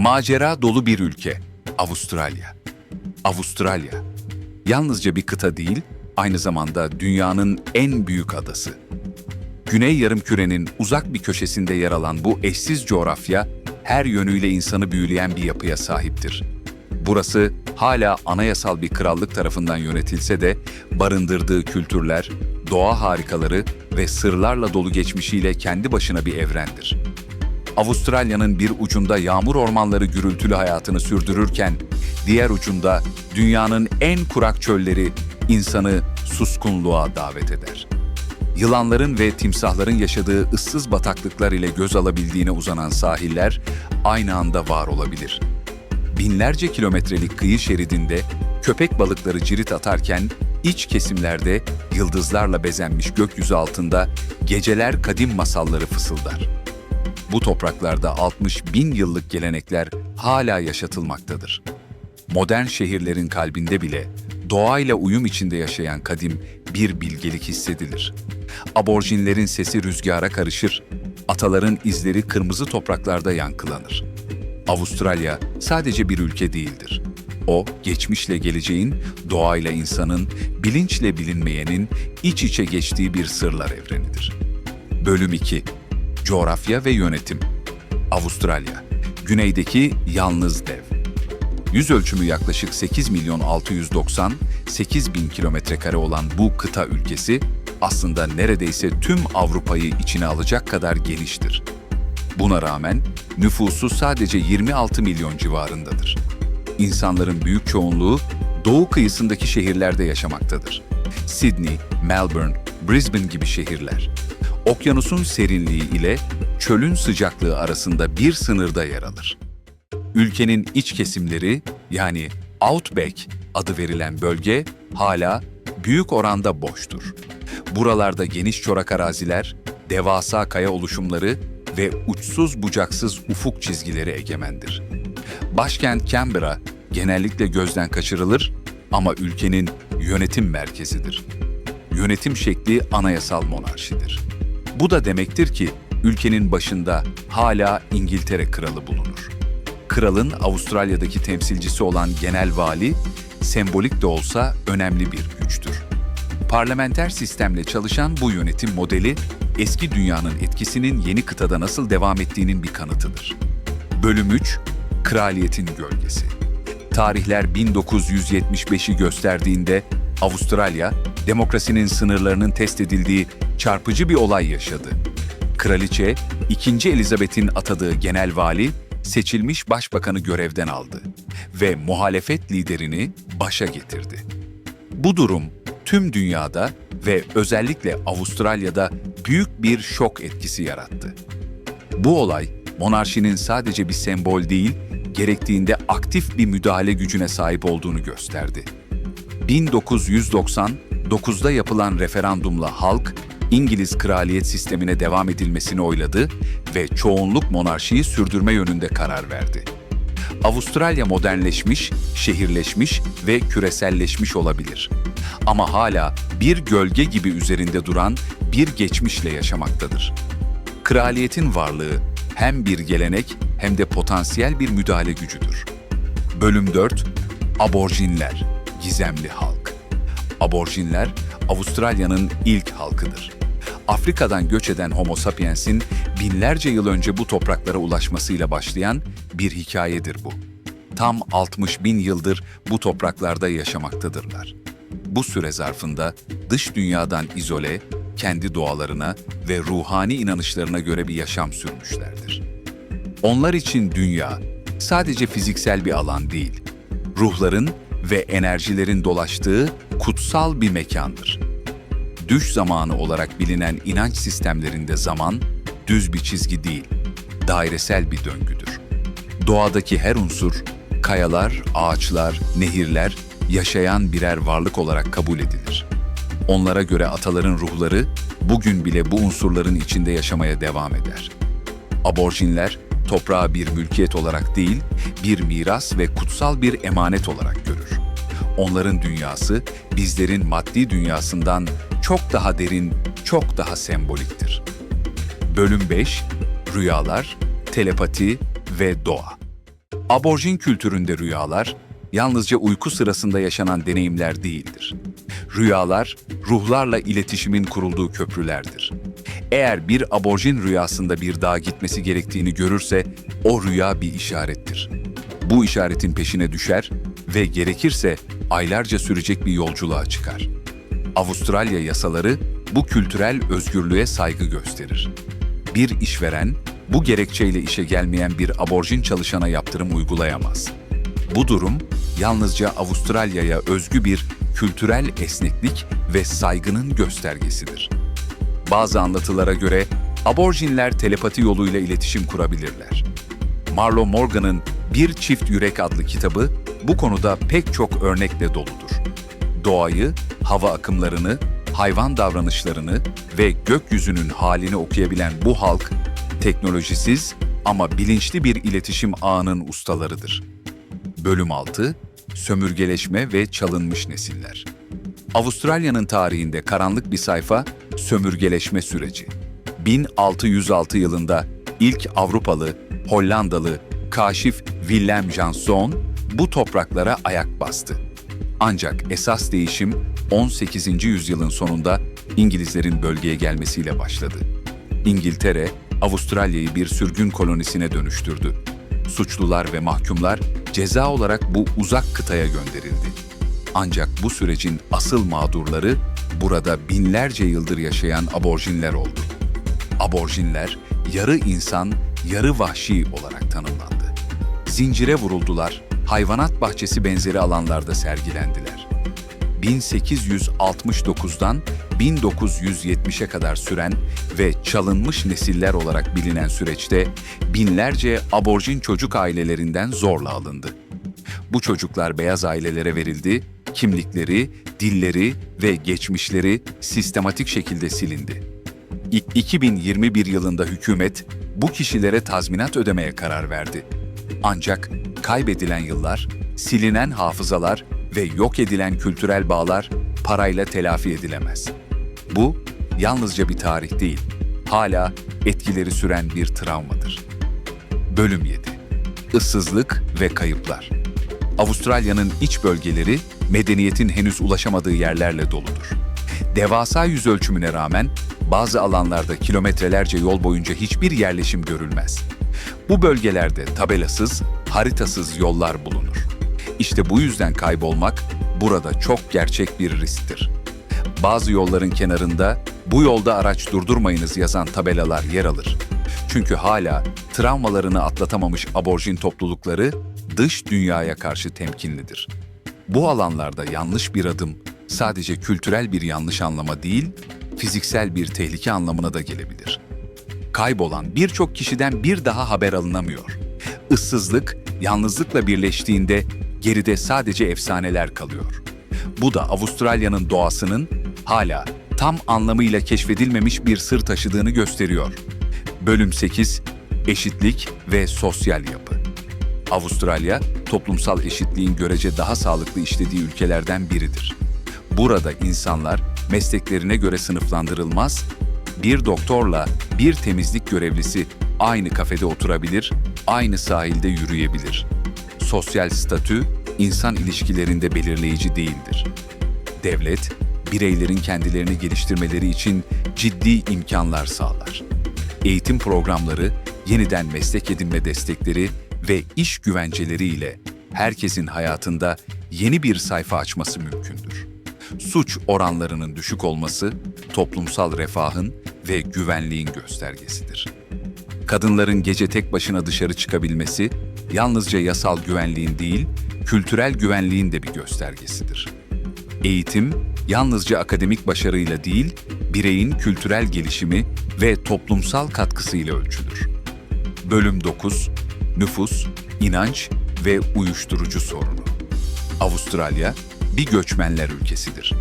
Macera dolu bir ülke. Avustralya. Avustralya. Yalnızca bir kıta değil, aynı zamanda dünyanın en büyük adası. Güney yarımkürenin uzak bir köşesinde yer alan bu eşsiz coğrafya, her yönüyle insanı büyüleyen bir yapıya sahiptir. Burası hala anayasal bir krallık tarafından yönetilse de barındırdığı kültürler, doğa harikaları ve sırlarla dolu geçmişiyle kendi başına bir evrendir. Avustralya'nın bir ucunda yağmur ormanları gürültülü hayatını sürdürürken, diğer ucunda dünyanın en kurak çölleri insanı suskunluğa davet eder. Yılanların ve timsahların yaşadığı ıssız bataklıklar ile göz alabildiğine uzanan sahiller aynı anda var olabilir. Binlerce kilometrelik kıyı şeridinde köpek balıkları cirit atarken iç kesimlerde yıldızlarla bezenmiş gökyüzü altında geceler kadim masalları fısıldar. Bu topraklarda 60 bin yıllık gelenekler hala yaşatılmaktadır. Modern şehirlerin kalbinde bile doğayla uyum içinde yaşayan kadim bir bilgelik hissedilir. Aborjinlerin sesi rüzgara karışır, ataların izleri kırmızı topraklarda yankılanır. Avustralya sadece bir ülke değildir. O, geçmişle geleceğin, doğayla insanın, bilinçle bilinmeyenin iç içe geçtiği bir sırlar evrenidir. Bölüm 2 Coğrafya ve Yönetim Avustralya Güneydeki Yalnız Dev Yüz ölçümü yaklaşık 8 milyon 698 bin kilometre kare olan bu kıta ülkesi aslında neredeyse tüm Avrupa'yı içine alacak kadar geniştir. Buna rağmen nüfusu sadece 26 milyon civarındadır. İnsanların büyük çoğunluğu doğu kıyısındaki şehirlerde yaşamaktadır. Sydney, Melbourne, Brisbane gibi şehirler. Okyanusun serinliği ile çölün sıcaklığı arasında bir sınırda yer alır. Ülkenin iç kesimleri yani Outback adı verilen bölge hala büyük oranda boştur. Buralarda geniş çorak araziler, devasa kaya oluşumları ve uçsuz bucaksız ufuk çizgileri egemendir. Başkent Canberra genellikle gözden kaçırılır ama ülkenin yönetim merkezidir. Yönetim şekli anayasal monarşidir. Bu da demektir ki ülkenin başında hala İngiltere kralı bulunur. Kralın Avustralya'daki temsilcisi olan genel vali, sembolik de olsa önemli bir güçtür. Parlamenter sistemle çalışan bu yönetim modeli, eski dünyanın etkisinin yeni kıtada nasıl devam ettiğinin bir kanıtıdır. Bölüm 3 Kraliyetin Gölgesi Tarihler 1975'i gösterdiğinde Avustralya, demokrasinin sınırlarının test edildiği çarpıcı bir olay yaşadı. Kraliçe, 2. Elizabeth'in atadığı genel vali, seçilmiş başbakanı görevden aldı ve muhalefet liderini başa getirdi. Bu durum tüm dünyada ve özellikle Avustralya'da büyük bir şok etkisi yarattı. Bu olay monarşinin sadece bir sembol değil, gerektiğinde aktif bir müdahale gücüne sahip olduğunu gösterdi. 1999'da yapılan referandumla halk İngiliz kraliyet sistemine devam edilmesini oyladı ve çoğunluk monarşiyi sürdürme yönünde karar verdi. Avustralya modernleşmiş, şehirleşmiş ve küreselleşmiş olabilir. Ama hala bir gölge gibi üzerinde duran bir geçmişle yaşamaktadır. Kraliyetin varlığı hem bir gelenek hem de potansiyel bir müdahale gücüdür. Bölüm 4 Aborjinler, gizemli halk. Aborjinler, Avustralya'nın ilk halkıdır. Afrika'dan göç eden Homo sapiens'in binlerce yıl önce bu topraklara ulaşmasıyla başlayan bir hikayedir bu. Tam 60 bin yıldır bu topraklarda yaşamaktadırlar. Bu süre zarfında dış dünyadan izole, kendi doğalarına ve ruhani inanışlarına göre bir yaşam sürmüşlerdir. Onlar için dünya sadece fiziksel bir alan değil, ruhların ve enerjilerin dolaştığı kutsal bir mekandır. Düş zamanı olarak bilinen inanç sistemlerinde zaman düz bir çizgi değil, dairesel bir döngüdür. Doğadaki her unsur, kayalar, ağaçlar, nehirler yaşayan birer varlık olarak kabul edilir. Onlara göre ataların ruhları bugün bile bu unsurların içinde yaşamaya devam eder. Aborjinler toprağı bir mülkiyet olarak değil, bir miras ve kutsal bir emanet olarak görür. Onların dünyası bizlerin maddi dünyasından çok daha derin, çok daha semboliktir. Bölüm 5 Rüyalar, Telepati ve Doğa Aborjin kültüründe rüyalar, yalnızca uyku sırasında yaşanan deneyimler değildir. Rüyalar, ruhlarla iletişimin kurulduğu köprülerdir. Eğer bir aborjin rüyasında bir dağa gitmesi gerektiğini görürse, o rüya bir işarettir. Bu işaretin peşine düşer ve gerekirse aylarca sürecek bir yolculuğa çıkar. Avustralya yasaları bu kültürel özgürlüğe saygı gösterir. Bir işveren, bu gerekçeyle işe gelmeyen bir aborjin çalışana yaptırım uygulayamaz. Bu durum yalnızca Avustralya'ya özgü bir kültürel esneklik ve saygının göstergesidir. Bazı anlatılara göre aborjinler telepati yoluyla iletişim kurabilirler. Marlo Morgan'ın Bir Çift Yürek adlı kitabı bu konuda pek çok örnekle doludur. Doğayı, hava akımlarını, hayvan davranışlarını ve gökyüzünün halini okuyabilen bu halk, teknolojisiz ama bilinçli bir iletişim ağının ustalarıdır. Bölüm 6 Sömürgeleşme ve çalınmış nesiller. Avustralya'nın tarihinde karanlık bir sayfa sömürgeleşme süreci. 1606 yılında ilk Avrupalı, Hollandalı kaşif Willem Jansson bu topraklara ayak bastı. Ancak esas değişim 18. yüzyılın sonunda İngilizlerin bölgeye gelmesiyle başladı. İngiltere, Avustralya'yı bir sürgün kolonisine dönüştürdü. Suçlular ve mahkumlar ceza olarak bu uzak kıtaya gönderildi. Ancak bu sürecin asıl mağdurları burada binlerce yıldır yaşayan aborjinler oldu. Aborjinler yarı insan, yarı vahşi olarak tanımlandı. Zincire vuruldular, hayvanat bahçesi benzeri alanlarda sergilendiler. 1869'dan 1970'e kadar süren ve çalınmış nesiller olarak bilinen süreçte binlerce aborjin çocuk ailelerinden zorla alındı. Bu çocuklar beyaz ailelere verildi, kimlikleri, dilleri ve geçmişleri sistematik şekilde silindi. İ- 2021 yılında hükümet bu kişilere tazminat ödemeye karar verdi. Ancak kaybedilen yıllar, silinen hafızalar ve yok edilen kültürel bağlar parayla telafi edilemez. Bu yalnızca bir tarih değil, hala etkileri süren bir travmadır. Bölüm 7 Issızlık ve kayıplar Avustralya'nın iç bölgeleri medeniyetin henüz ulaşamadığı yerlerle doludur. Devasa yüz ölçümüne rağmen bazı alanlarda kilometrelerce yol boyunca hiçbir yerleşim görülmez. Bu bölgelerde tabelasız, haritasız yollar bulunur. İşte bu yüzden kaybolmak burada çok gerçek bir risktir. Bazı yolların kenarında bu yolda araç durdurmayınız yazan tabelalar yer alır. Çünkü hala travmalarını atlatamamış aborjin toplulukları dış dünyaya karşı temkinlidir. Bu alanlarda yanlış bir adım sadece kültürel bir yanlış anlama değil, fiziksel bir tehlike anlamına da gelebilir. Kaybolan birçok kişiden bir daha haber alınamıyor. Issızlık, yalnızlıkla birleştiğinde geride sadece efsaneler kalıyor. Bu da Avustralya'nın doğasının hala tam anlamıyla keşfedilmemiş bir sır taşıdığını gösteriyor. Bölüm 8 Eşitlik ve Sosyal Yapı Avustralya, toplumsal eşitliğin görece daha sağlıklı işlediği ülkelerden biridir. Burada insanlar mesleklerine göre sınıflandırılmaz, bir doktorla bir temizlik görevlisi aynı kafede oturabilir, aynı sahilde yürüyebilir. Sosyal statü, insan ilişkilerinde belirleyici değildir. Devlet, bireylerin kendilerini geliştirmeleri için ciddi imkanlar sağlar. Eğitim programları, yeniden meslek edinme destekleri ve iş güvenceleri ile herkesin hayatında yeni bir sayfa açması mümkündür. Suç oranlarının düşük olması toplumsal refahın ve güvenliğin göstergesidir. Kadınların gece tek başına dışarı çıkabilmesi yalnızca yasal güvenliğin değil, kültürel güvenliğin de bir göstergesidir. Eğitim yalnızca akademik başarıyla değil, bireyin kültürel gelişimi ve toplumsal katkısıyla ölçülür. Bölüm 9 Nüfus, inanç ve uyuşturucu sorunu. Avustralya bir göçmenler ülkesidir.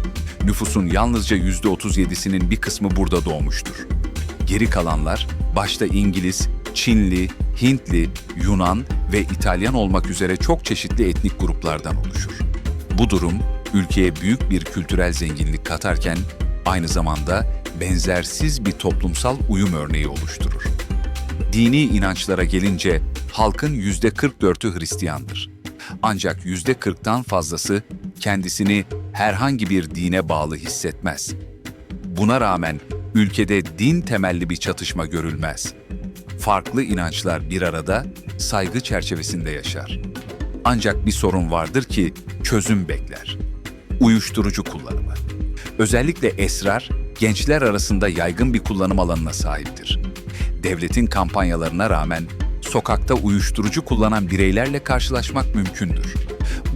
Nüfusun yalnızca %37'sinin bir kısmı burada doğmuştur. Geri kalanlar başta İngiliz, Çinli, Hintli, Yunan ve İtalyan olmak üzere çok çeşitli etnik gruplardan oluşur. Bu durum ülkeye büyük bir kültürel zenginlik katarken aynı zamanda benzersiz bir toplumsal uyum örneği oluşturur. Dini inançlara gelince halkın %44'ü Hristiyandır. Ancak %40'tan fazlası kendisini herhangi bir dine bağlı hissetmez. Buna rağmen ülkede din temelli bir çatışma görülmez. Farklı inançlar bir arada saygı çerçevesinde yaşar. Ancak bir sorun vardır ki çözüm bekler. Uyuşturucu kullanımı. Özellikle esrar gençler arasında yaygın bir kullanım alanına sahiptir. Devletin kampanyalarına rağmen sokakta uyuşturucu kullanan bireylerle karşılaşmak mümkündür.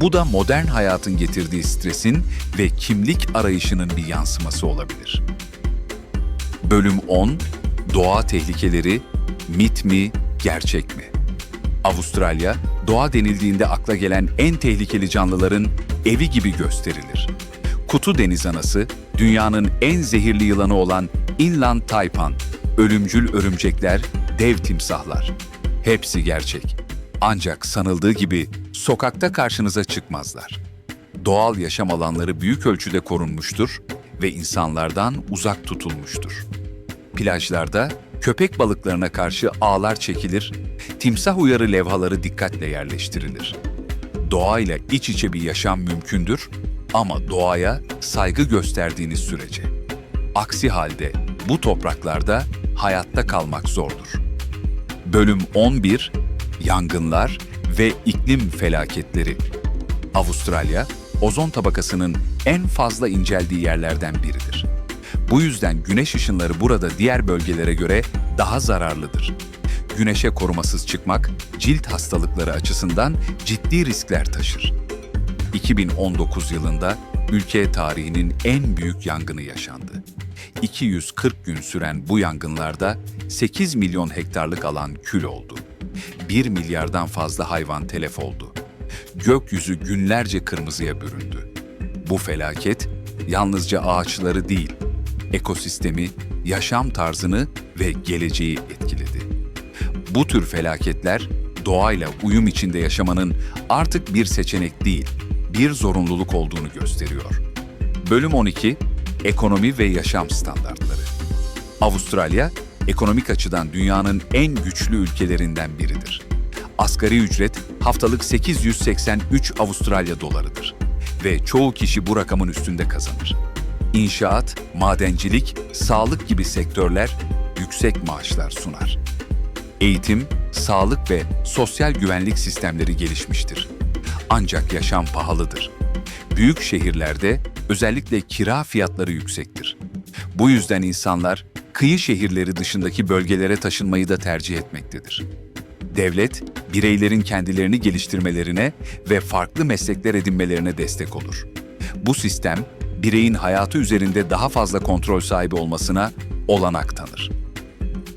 Bu da modern hayatın getirdiği stresin ve kimlik arayışının bir yansıması olabilir. Bölüm 10 Doğa tehlikeleri mit mi, gerçek mi? Avustralya, doğa denildiğinde akla gelen en tehlikeli canlıların evi gibi gösterilir. Kutu deniz anası, dünyanın en zehirli yılanı olan inland taipan, ölümcül örümcekler, dev timsahlar. Hepsi gerçek. Ancak sanıldığı gibi sokakta karşınıza çıkmazlar. Doğal yaşam alanları büyük ölçüde korunmuştur ve insanlardan uzak tutulmuştur. Plajlarda köpek balıklarına karşı ağlar çekilir, timsah uyarı levhaları dikkatle yerleştirilir. Doğayla iç içe bir yaşam mümkündür ama doğaya saygı gösterdiğiniz sürece. Aksi halde bu topraklarda hayatta kalmak zordur. Bölüm 11 Yangınlar ve iklim felaketleri. Avustralya, ozon tabakasının en fazla inceldiği yerlerden biridir. Bu yüzden güneş ışınları burada diğer bölgelere göre daha zararlıdır. Güneşe korumasız çıkmak, cilt hastalıkları açısından ciddi riskler taşır. 2019 yılında ülke tarihinin en büyük yangını yaşandı. 240 gün süren bu yangınlarda 8 milyon hektarlık alan kül oldu. 1 milyardan fazla hayvan telef oldu. Gökyüzü günlerce kırmızıya büründü. Bu felaket yalnızca ağaçları değil, ekosistemi, yaşam tarzını ve geleceği etkiledi. Bu tür felaketler doğayla uyum içinde yaşamanın artık bir seçenek değil, bir zorunluluk olduğunu gösteriyor. Bölüm 12 Ekonomi ve Yaşam Standartları Avustralya, ekonomik açıdan dünyanın en güçlü ülkelerinden biridir. Asgari ücret haftalık 883 Avustralya dolarıdır ve çoğu kişi bu rakamın üstünde kazanır. İnşaat, madencilik, sağlık gibi sektörler yüksek maaşlar sunar. Eğitim, sağlık ve sosyal güvenlik sistemleri gelişmiştir. Ancak yaşam pahalıdır. Büyük şehirlerde özellikle kira fiyatları yüksektir. Bu yüzden insanlar kıyı şehirleri dışındaki bölgelere taşınmayı da tercih etmektedir. Devlet, bireylerin kendilerini geliştirmelerine ve farklı meslekler edinmelerine destek olur. Bu sistem, bireyin hayatı üzerinde daha fazla kontrol sahibi olmasına olanak tanır.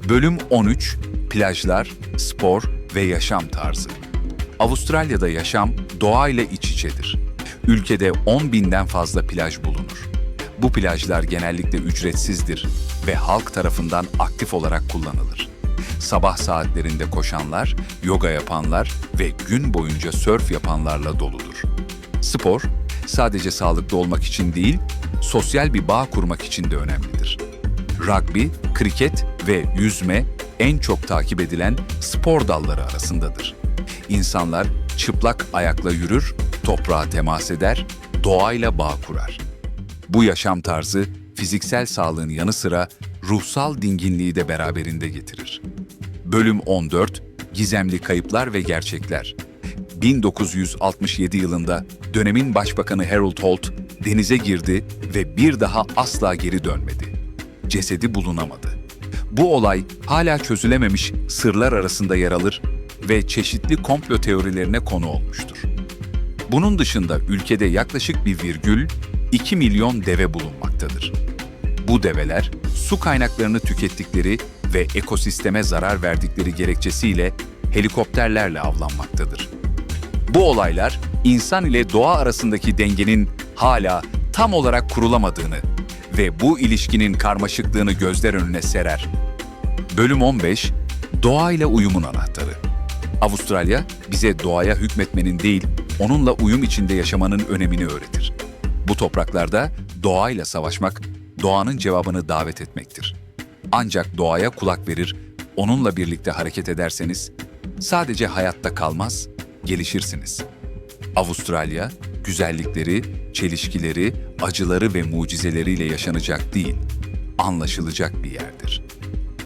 Bölüm 13 Plajlar, spor ve yaşam tarzı. Avustralya'da yaşam doğayla iç içedir. Ülkede 10 binden fazla plaj bulunur. Bu plajlar genellikle ücretsizdir ve halk tarafından aktif olarak kullanılır. Sabah saatlerinde koşanlar, yoga yapanlar ve gün boyunca sörf yapanlarla doludur. Spor, sadece sağlıklı olmak için değil, sosyal bir bağ kurmak için de önemlidir. Rugby, kriket ve yüzme en çok takip edilen spor dalları arasındadır. İnsanlar çıplak ayakla yürür, toprağa temas eder, doğayla bağ kurar. Bu yaşam tarzı fiziksel sağlığın yanı sıra ruhsal dinginliği de beraberinde getirir. Bölüm 14 Gizemli Kayıplar ve Gerçekler 1967 yılında dönemin başbakanı Harold Holt denize girdi ve bir daha asla geri dönmedi. Cesedi bulunamadı. Bu olay hala çözülememiş sırlar arasında yer alır ve çeşitli komplo teorilerine konu olmuştur. Bunun dışında ülkede yaklaşık bir virgül 2 milyon deve bulunmaktadır. Bu develer su kaynaklarını tükettikleri ve ekosisteme zarar verdikleri gerekçesiyle helikopterlerle avlanmaktadır. Bu olaylar insan ile doğa arasındaki dengenin hala tam olarak kurulamadığını ve bu ilişkinin karmaşıklığını gözler önüne serer. Bölüm 15 Doğayla uyumun anahtarı. Avustralya bize doğaya hükmetmenin değil, onunla uyum içinde yaşamanın önemini öğretir. Bu topraklarda doğayla savaşmak, doğanın cevabını davet etmektir. Ancak doğaya kulak verir, onunla birlikte hareket ederseniz sadece hayatta kalmaz, gelişirsiniz. Avustralya, güzellikleri, çelişkileri, acıları ve mucizeleriyle yaşanacak değil, anlaşılacak bir yerdir.